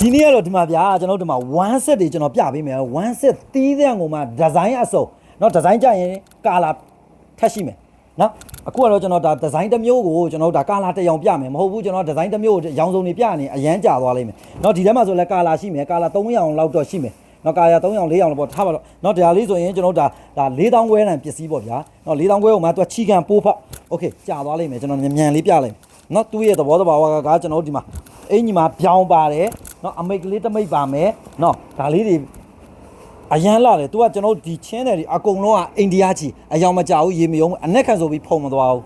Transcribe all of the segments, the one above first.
ဒီနေ့ကတော့ဒီမှာဗျာကျွန်တော်တို့ဒီမှာ1 set တွေကျွန်တော်ပြပေးမယ်1 set သီးသန့်ကိုမှဒီဇိုင်းအစုံเนาะဒီဇိုင်းကြရင်ကာလာထက်ရှိမယ်เนาะအခုကတော့ကျွန်တော်ဒါဒီဇိုင်းတစ်မျိုးကိုကျွန်တော်တို့ဒါကာလာတစ်ယောင်ပြမယ်မဟုတ်ဘူးကျွန်တော်ဒီဇိုင်းတစ်မျိုးကိုရောင်စုံတွေပြနေအရန်ကြာသွားလိမ့်မယ်เนาะဒီထဲမှာဆိုလဲကာလာရှိမယ်ကာလာ3ရောင်လောက်တော့ရှိမယ်နော်ကာယာ3ရောင်4ရောင်လောက်ပေါ့ထားပါတော့နော်ဒါလေးဆိုရင်ကျွန်တော်တို့ဒါဒါ4000ခွဲတန်ပစ္စည်းပေါ့ဗျာနော်4000ခွဲကိုမှသူကချီကန်ပိုးဖောက်โอเคကြာသွားလိမ့်မယ်ကျွန်တော်မြန်မြန်လေးပြလိုက်မယ်နော်သူ့ရဲ့သဘောတဘာဝကကကျွန်တော်တို့ဒီမှာအင်ကြီးမှာပြောင်းပါတယ် နော်အမိတ်ကလေးတစ်မိတ်ပါမယ်နော်ဒါလေးတွေအရန်လာတယ်သူကကျွန်တော်တို့ဒီချင်းတယ်ဒီအကုန်လုံးကအိန္ဒိယချီအယောင်မကြဘူးရေမယုံဘူးအနက်ခံဆိုပြီးဖုံမသွားဘူး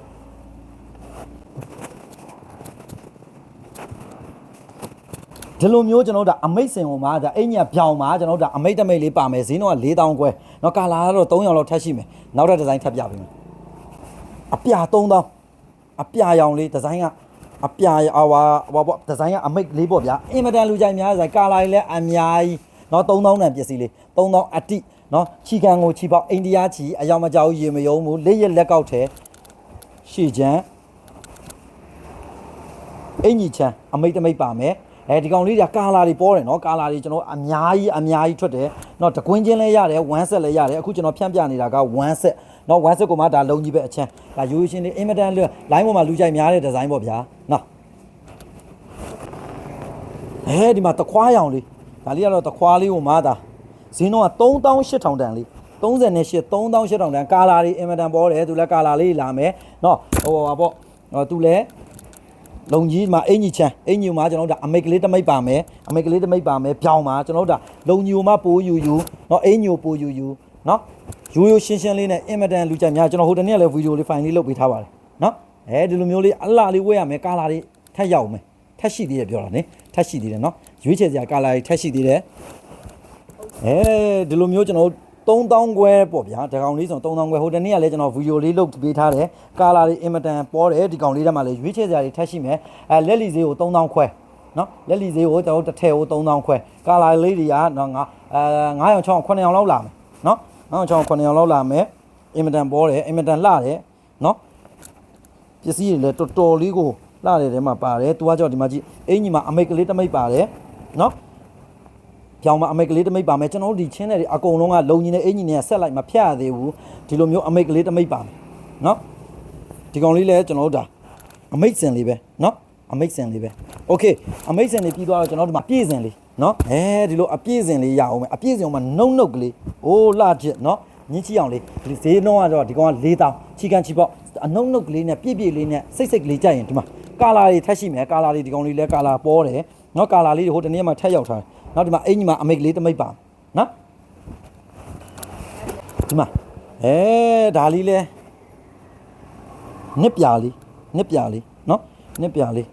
ဒီလိုမျိုးကျွန်တော်တို့ဒါအမိတ်စင်ဟိုမှာဒါအင်ညာပြောင်းမှာကျွန်တော်တို့ဒါအမိတ်တမိတ်လေးပါမယ်ဈေးတော့4000ခွဲเนาะကာလာကတော့300လောက်ထပ်ရှိမယ်နောက်ထပ်ဒီဇိုင်းထပ်ပြပေးမယ်အပြ3000အပြရောင်လေးဒီဇိုင်းက အပြအဝါဟောပေါ့ဒီဇိုင်းကအမိတ်လေးပေါ့ဗျာအင်မတန်လူကြိုက်များဆိုင်ကာလာလေးလည်းအများကြီးเนาะ3000တန်ပစ္စည်းလေး3000အတိเนาะချီကန်ကိုချီပေါက်အိန္ဒိယချီအယောင်မကြောက်ရေမယုံဘူးလက်ရက်လက်ကောက်ထဲရှေ့ချမ်း အင်ကြီးချမ်းအမိတ်တမိတ်ပါမယ်အဲဒီကောင်လေးတွေကကာလာတွေပေါ်တယ်နော်ကာလာတွေကျွန်တော်အများကြီးအများကြီးထွက်တယ်နော်တကွင်းချင်းလည်းရတယ်1 set လည်းရတယ်အခုကျွန်တော်ဖြန့်ပြနေတာက1 set နော်1 set ကိုမှဒါလုံးကြီးပဲအချမ်းဒါရိုးရှင်လေးအင်မတန်လွတ် line ပေါ်မှာလူကြိုက်များတဲ့ဒီဇိုင်းပေါ့ဗျာ အဲဒီမှာတခွားရောင်လေးဒါလေးကတော့တခွားလေးကိုမှဒါဈေးတော့3800တန်လေး38 3800တန်ကာလာတွေအင်မတန်ပေါ်တယ်သူလည်းကာလာလေးလာမယ်နော်ဟိုပါပေါ့ဟောသူလည်း လုံကြီးမှာအင်ကြီးချမ်းအင်ကြီးမှာကျွန်တော်တို့ဒါအမိတ်ကလေးတစ်မိတ်ပါမယ်အမိတ်ကလေးတစ်မိတ်ပါမယ်ပြောင်းပါကျွန်တော်တို့ဒါလုံကြီးမှာပိုးယူယူเนาะအင်ကြီးကိုပိုးယူယူเนาะရိုးရိုးရှင်းရှင်းလေးနဲ့အင်မတန်လူကြိုက်များကျွန်တော်ဟိုတနေ့ကလည်းဗီဒီယိုလေးဖိုင်လေးလုပ်ပေးထားပါတယ်เนาะအဲဒီလိုမျိုးလေးအလှလေးဝဲရမယ်ကာလာလေးထက်ရောက်မယ် ထက်ရှိသေးတယ်ပြောတာနိထက်ရှိသေးတယ်เนาะရွေးချယ်စရာကာလာလေးထက်ရှိသေးတယ်အဲဒီလိုမျိုးကျွန်တော်တို့3000ခွဲပေါ့ဗျာဒီကောင်လေးဆို3000ခွဲဟိုတနေ့ကလည်းကျွန်တော်ဗီဒီယိုလေးလုပ်ပေးထားတယ်ကာလာလေးအင်မတန်ပေါ်တယ်ဒီကောင်လေးထဲမှာလည်းရွေးချယ်စရာတွေထက်ရှိမယ်အဲလက်လီဈေးကို3000ခွဲ နော်လက်လီဈေးကိုကျွန်တော်တို့တစ်ထည့်ကို3000ခွဲကာလာလေးတွေကနော်ငါအဲ9ရောင်6ရောင်9ရောင်လောက်လာမယ်နော်9ရောင်6ရောင်9ရောင်လောက်လာမယ်အင်မတန်ပေါ်တယ်အင်မတန်လှတယ်နော်ပစ္စည်းတွေလည်းတော်တော်လေးကို လှတယ်ထဲမှာပါတယ်သူကကြောက်ဒီမှာကြည့်အင်ကြီးမှာအမိတ်ကလေးတစ်မိတ်ပါတယ်နော်ပြောင်းမှာအမိတ်ကလေးတစ်မိတ်ပါမယ်ကျွန်တော်တို့ဒီချင်းတွေအကုန်လုံးကလုံကြီးနဲ့အင်ကြီးနဲ့ဆက်လိုက်မဖြတ်ရသေးဘူးဒီလိုမျိုးအမိတ်ကလေးတစ်မိတ်ပါမယ်နော်ဒီကောင်လေးလည်းကျွန်တော်တို့ဒါအမိတ်စင်လေးပဲနော် အမိတ်စင်လေးပဲโอเคအမိတ်စင်လေးပြီးသွားတော့ကျွန်တော်တို့ဒီမှာပြည့်စင်လေးเนาะအဲဒီလိုအပြည့်စင်လေးရအောင်မယ်အပြည့်စင်မှာနှုတ်နှုတ်ကလေးအိုးလှချစ်เนาะညင်းချီအောင်လေးဒီဈေးနှုံးကတော့ဒီကောင်က၄တောင်းချီကန်ချီပေါက်အနှုတ်နှုတ်ကလေးနဲ့ပြည့်ပြည့်လေးနဲ့စိတ်စိတ်ကလေးကြိုက်ရင်ဒီမှာ ကာလာတွေထက်ရှိမယ်ကာလာတွေဒီကောင်လေးလဲကာလာပေါ်တယ်နော်ကာလာလေးတွေဟိုတနေ့မှထက်ရောက်ထားတယ်နောက်ဒီမှာအင်ကြီးမှာအမိတ်လေးတမိတ်ပါနော်ဒီမှာအဲဒါလေးလဲနှစ်ပြာလေးနှစ်ပြာလေးနော်နှစ်ပြာလေး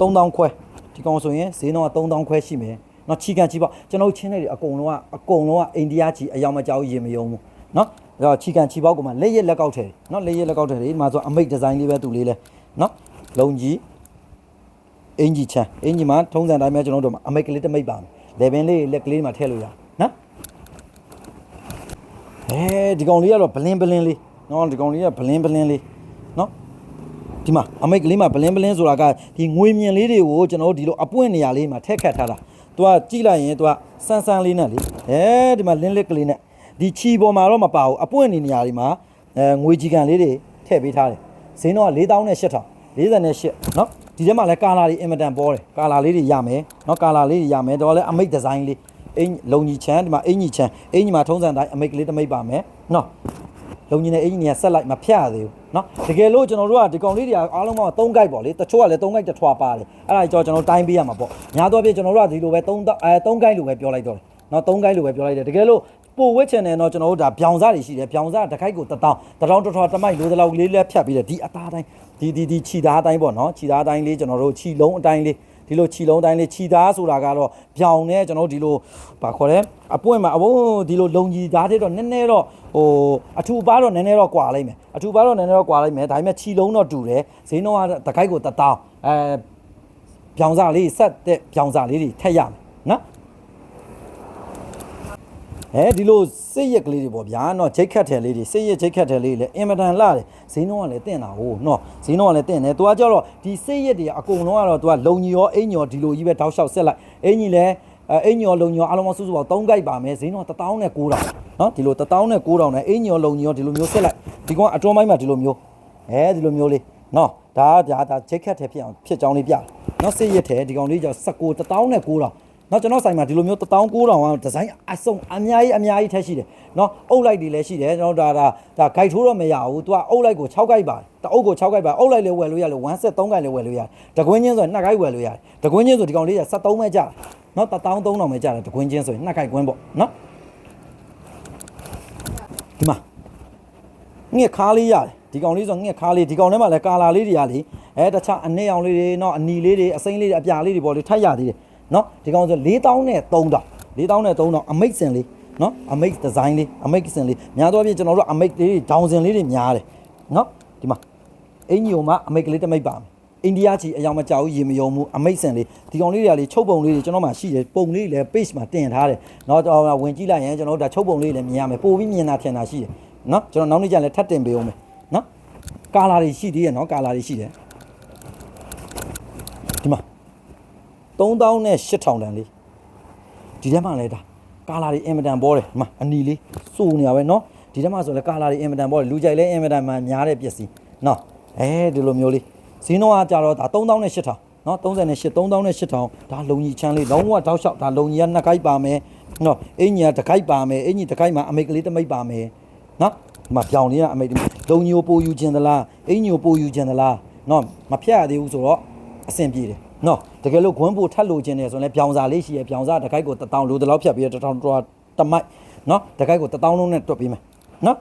3000ခွဲဒီကောင်ဆိုရင်ဈေးနှုန်းက3000ခွဲရှိမယ်နော်ချီကန်ချီပေါ့ကျွန်တော်ချင်းတွေအကုန်လုံးကအကုန်လုံးကအိန္ဒိယချီအယောင်မကြောက်ရင်မယုံဘူးနော်အဲ့တော့ချီကန်ချီပေါက်ကမှလက်ရက်လက်ကောက်ထည်နော်လက်ရက်လက်ကောက်ထည်ဒီမှာဆိုအမိတ်ဒီဇိုင်းလေးပဲသူလေးလဲနော် လုံကြီးအင်ဂျီချန်အင်ဂျီမှာထုံးစံတိုင်းပဲကျွန်တော်တို့မှာအမိတ်ကလေးတစ်မိတ်ပါမယ်လေဘင်လေးလက်ကလေးမှာထည့်လို့ရနော်အဲဒီကောင်လေးကတော့ဘလင်းဘလင်းလေးနော်ဒီကောင်လေးကဘလင်းဘလင်းလေးနော်ဒီမှာအမိတ်ကလေးမှာဘလင်းဘလင်းဆိုတာကဒီငွေမြင်လေးတွေကိုကျွန်တော်တို့ဒီလိုအပွင့်နေရာလေးမှာထည့်ခတ်ထားတာ။ तू ကကြည့်လိုက်ရင် तू ကစမ်းစမ်းလေးနဲ့လေအဲဒီမှာလင်းလက်ကလေးနဲ့ဒီချီပေါ်မှာတော့မပါဘူးအပွင့်နေနေရာလေးမှာအဲငွေကြီးကန်လေးတွေထည့်ပေးထားတယ်။ဈေးတော့4000နဲ့8000 48เนาะဒီထဲမှာလည်းကာလာတွေအင်မတန်ပေါ်တယ်ကာလာလေးတွေရမယ်เนาะကာလာလေးတွေရမယ်တော့လည်းအမိတ်ဒီဇိုင်းလေးအင်လုံကြီးချမ်းဒီမှာအင်ကြီးချမ်းအင်ကြီးမှာထုံးစံတိုင်းအမိတ်ကလေးတစ်မိတ်ပါမယ်เนาะ လုံကြီးနဲ့အင်ဂျင်နီယာဆက်လိုက်မဖြတ်ရသေးဘူးเนาะတကယ်လို့ကျွန်တော်တို့ကဒီကောင်လေးတွေကအားလုံးပေါင်း3 gate ပေါ့လေတချို့ကလည်း3 gate တစ်ထွာပါတယ်အဲ့ဒါကြောင့်ကျွန်တော်တိုင်းပေးရမှာပေါ့ညာတော့ပြကျွန်တော်တို့ကဒီလိုပဲ3အဲ3 gate လို့ပဲပြောလိုက်တော့တယ်เนาะ3 gate လို့ပဲပြောလိုက်တယ်တကယ်လို့ပိုဝက်ချန်တယ်เนาะကျွန်တော်တို့ဒါဗျောင်စားတွေရှိတယ်ဗျောင်စားတစ်ခိုက်ကို1000 1000တစ်ထွာတစ်မိုက်လိုသလောက်လေးလက်ဖြတ်ပြီးတယ်ဒီအသားတိုင်း ဒီဒီဒီခြိသားအတိုင်းပေါ့နော်ခြိသားအတိုင်းလေးကျွန်တော်တို့ခြိလုံးအတိုင်းလေးဒီလိုခြိလုံးတိုင်းလေးခြိသားဆိုတာကတော့ဗျောင်နဲ့ကျွန်တော်ဒီလိုဘာခေါ်လဲအပွင့်မှာအဘိုးဒီလိုလုံကြီးသားတဲ့တော့နည်းနည်းတော့ဟိုအထူပါတော့နည်းနည်းတော့ကွာလိုက်မယ်အထူပါတော့နည်းနည်းတော့ကွာလိုက်မယ်ဒါပေမဲ့ခြိလုံးတော့တူတယ်ဈေးနှုန်းကတကိုက်ကိုတတောင်းအဲဗျောင်စာလေးဆက်တဲ့ဗျောင်စာလေးတွေထက်ရမယ်နော် အဲဒီလိုစစ်ရက်ကလေးတွေပေါ့ဗျာနော်ချိတ်ခတ်တယ်လေးတွေစစ်ရက်ချိတ်ခတ်တယ်လေးတွေလည်းအင်မတန်လှတယ်ဈေးနှုန်းကလည်းတင့်တာဟုတ်နော်ဈေးနှုန်းကလည်းတင့်တယ်သူကကြတော့ဒီစစ်ရက်တွေအကုန်လုံးကတော့သူကလုံကြီးရောအင်ကြီးရောဒီလိုကြီးပဲတောက်လျှောက်ဆက်လိုက်အင်ကြီးလည်းအင်ညော်လုံညော်အားလုံးစုစုပေါင်း3ကြိုက်ပါမယ်ဈေးတော့1000နဲ့9000နော်ဒီလို1000နဲ့9000နဲ့အင်ညော်လုံညော်ဒီလိုမျိုးဆက်လိုက်ဒီကောင်အတွန်းပိုင်းမှာဒီလိုမျိုးအဲဒီလိုမျိုးလေးနော်ဒါဒါဒါချိတ်ခတ်တယ်ဖြစ်အောင်ဖြစ်ကြောင်းလေးပြနော်စစ်ရက်တယ်ဒီကောင်လေးကြောင့်19 1000နဲ့9000 เนาะကျွန်တော်ဆိုင်မှာဒီလိုမျိုး19000ကဒီဇိုင်းအစုံအများကြီးအများကြီးထက်ရှိတယ်เนาะအုပ်လိုက်တွေလည်းရှိတယ်ကျွန်တော်ဒါဒါဒါဂိုက်ထိုးတော့မရဘူး तू ကအုပ်လိုက်ကို6ဂိုက်ပါတယ်တအုပ်ကို6ဂိုက်ပါအုပ်လိုက်လည်းဝယ်လို့ရတယ်1ဆက်3ဂိုက်လည်းဝယ်လို့ရတယ်တကွင်းချင်းဆိုရင်2ဂိုက်ဝယ်လို့ရတယ်တကွင်းချင်းဆိုဒီကောင်လေးက73ပဲကြာเนาะ13000ပဲကြာတယ်တကွင်းချင်းဆိုရင်2ဂိုက်ကွင်းပေါ့เนาะဒီမှာငှက်ခါလေးရတယ်ဒီကောင်လေးဆိုငှက်ခါလေးဒီကောင်ထဲမှာလည်းကာလာလေးတွေရလေအဲတခြားအနည်းအောင်လေးတွေเนาะအနီလေးတွေအစိမ့်လေးတွေအပြာလေးတွေပေါ့လေထိုက်ရသေးတယ် နော်ဒီကောင်ဆို4000နဲ့3000 4000နဲ့3000အမိတ်စင်လေးနော်အမိတ်ဒီဇိုင်းလေးအမိတ်စင်လေးများသောအားဖြင့်ကျွန်တော်တို့အမိတ်လေးတွေဒေါင်စင်လေးတွေများတယ်နော်ဒီမှာအင်ကြီးဟိုမှာအမိတ်ကလေးတစ်မိတ်ပါမယ်အိန္ဒိယချီအယောင်မကြောက်ဘူးရေမယုံဘူးအမိတ်စင်လေးဒီကောင်လေးတွေကလေချုပ်ပုံလေးတွေကျွန်တော်မှရှိတယ်ပုံလေးတွေလည်း page မှာတင်ထားတယ်နော်ကျွန်တော်ဝင်ကြည့်လိုက်ရင်ကျွန်တော်တို့ဒါချုပ်ပုံလေးတွေလည်းမြင်ရမယ်ပို့ပြီးမြင်တာထင်တာရှိတယ်နော်ကျွန်တော်နောက်နေ့ကျရင်လည်းထပ်တင်ပေးအောင်မယ်နော်ကာလာတွေရှိသေးရဲ့နော်ကာလာတွေရှိတယ်ဒီမှာ 3000နဲ့8000တန်လေးဒီထဲမှာလဲဒါကာလာတွေအင်မတန်ပေါ်တယ်ဒီမှာအနီလေးစိုးနေရပဲเนาะဒီထဲမှာဆိုလဲကာလာတွေအင်မတန်ပေါ်တယ်လူကြိုက်လဲအင်မတန်မှများတဲ့ပစ္စည်းเนาะအဲဒီလိုမျိုးလေးဈေးနှုန်းကကြတော့ဒါ3000နဲ့8000เนาะ38 3000နဲ့8000ဒါလုံကြီးချမ်းလေးလုံးဝတောက်လျှောက်ဒါလုံကြီးကနှစ်ခိုက်ပါမယ်เนาะအင်ကြီးကတစ်ခိုက်ပါမယ်အင်ကြီးတစ်ခိုက်မှာအမိတ်ကလေးတစ်မိတ်ပါမယ်เนาะဒီမှာပြောင်လေးကအမိတ်လုံကြီးကိုပိုယူခြင်းသလားအင်ကြီးကိုပိုယူခြင်းသလားเนาะမဖြတ်ရသေးဘူးဆိုတော့ အဆင်ပြေတယ်နော်တကယ်လို့ဂွန်းပိုထတ်လို့ခြင်းတယ်ဆိုရင်လည်းပြောင်စာလေးရှိရပြောင်စာတကိုက်ကို1000လိုတလောက်ဖြတ်ပြီးတော့1000တော့တမိုက်နော်တကိုက်ကို1000လုံးနဲ့တွက်ပေးမယ်နော်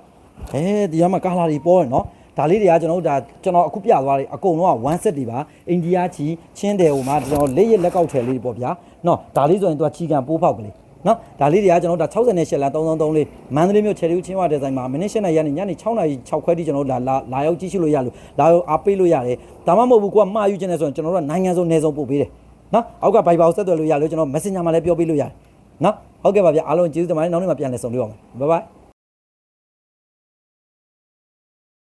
အဲဒီကမှကာလာတွေပေါ်ရနော်ဒါလေးတွေကကျွန်တော်တို့ဒါကျွန်တော်အခုပြသွားတယ်အကုန်လုံးက1 set တွေပါအိန္ဒိယချီချင်းတယ်ဟိုမှာကျွန်တော်လက်ရလက်ကောက်ထည်လေးတွေပေါ့ဗျာနော်ဒါလေးဆိုရင်သူကချီကန်ပိုးဖောက်ကလေး နော်ဒါလေးတွေကကျွန်တော်တို့ဒါ68လမ်း333လေးမန္တလေးမြို့ချယ်ရီချင်းဝတဲ့ဆိုင်မှာမိနစ်7နာရီကနေညနေ6နာရီ6ခွဲထိကျွန်တော်တို့လာလာလာရောက်ကြည့်ရှုလို့ရလို့လာရောက်အားပေးလို့ရတယ်ဒါမှမဟုတ်ဘူးကိုကမှားယူခြင်းနဲ့ဆိုရင်ကျွန်တော်တို့ကနိုင်ငံစုံနယ်စုံပို့ပေးတယ်နော်အောက်ကဘိုင်ဘာကိုဆက်သွယ်လို့ရလို့ကျွန်တော် Messenger မှာလည်းပြောပေးလို့ရတယ်နော်ဟုတ်ကဲ့ပါဗျာအားလုံးကျေးဇူးတင်ပါတယ်နောက်နေ့မှပြန်လည်ဆုံတွေ့အောင်ဘိုင်ဘိုင်